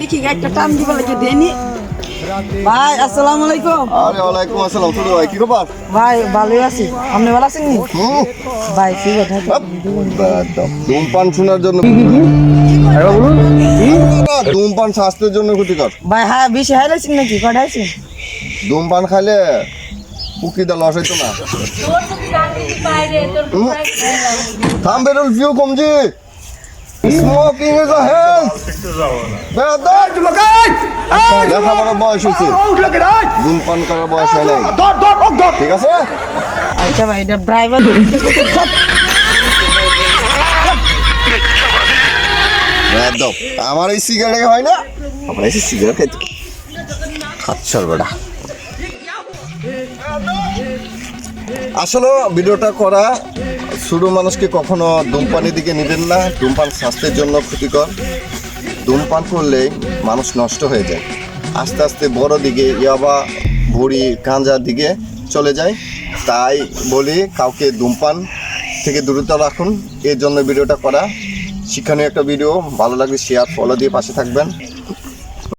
দেখি একটা টান দিব লাগে দেনি ভাই আসসালামু আলাইকুম। আরে ওয়ালাইকুম আসসালাম। ভাই কি খবর? ভাই ভালো আছি। আপনি ভালো আছেন ভাই কি কথা? ধূমপান শোনার জন্য আরে বলুন কি? হ্যাঁ, ধূমপান স্বাস্থ্যের জন্য ক্ষতিকর। ভাই হ্যাঁ বেশি হাইলাইছেন নাকি? ধূমপান খাইলে লস হইতো না। থাম বেরুল ভিউ কমজি স্মোকিং ইজ আ হেলথ লেখাপড়ার বয়স হয়েছে ধূমপান করার বয়স হয় নাই ঠিক আছে? আচ্ছা ভাই এটা ড্রাইভার একদম। আমার এই সিগারেট হয় না? আমার এই সিগারেট খাচ্ছর বেটা। আসলে ভিডিওটা করা, ছোট মানুষকে কখনো ধূমপানের দিকে নেবেন না। ধূমপান স্বাস্থ্যের জন্য ক্ষতিকর। ধূমপান করলে মানুষ নষ্ট হয়ে যায়। আস্তে আস্তে বড় দিকে, ইয়াবা, ভুড়ি গাঁজার দিকে চলে যায়। তাই বলি কাউকে ধূমপান থেকে দূরত্ব রাখুন। এর জন্য ভিডিওটা করা। শিক্ষণীয় একটা ভিডিও। ভালো লাগলে শেয়ার ফলো দিয়ে পাশে থাকবেন।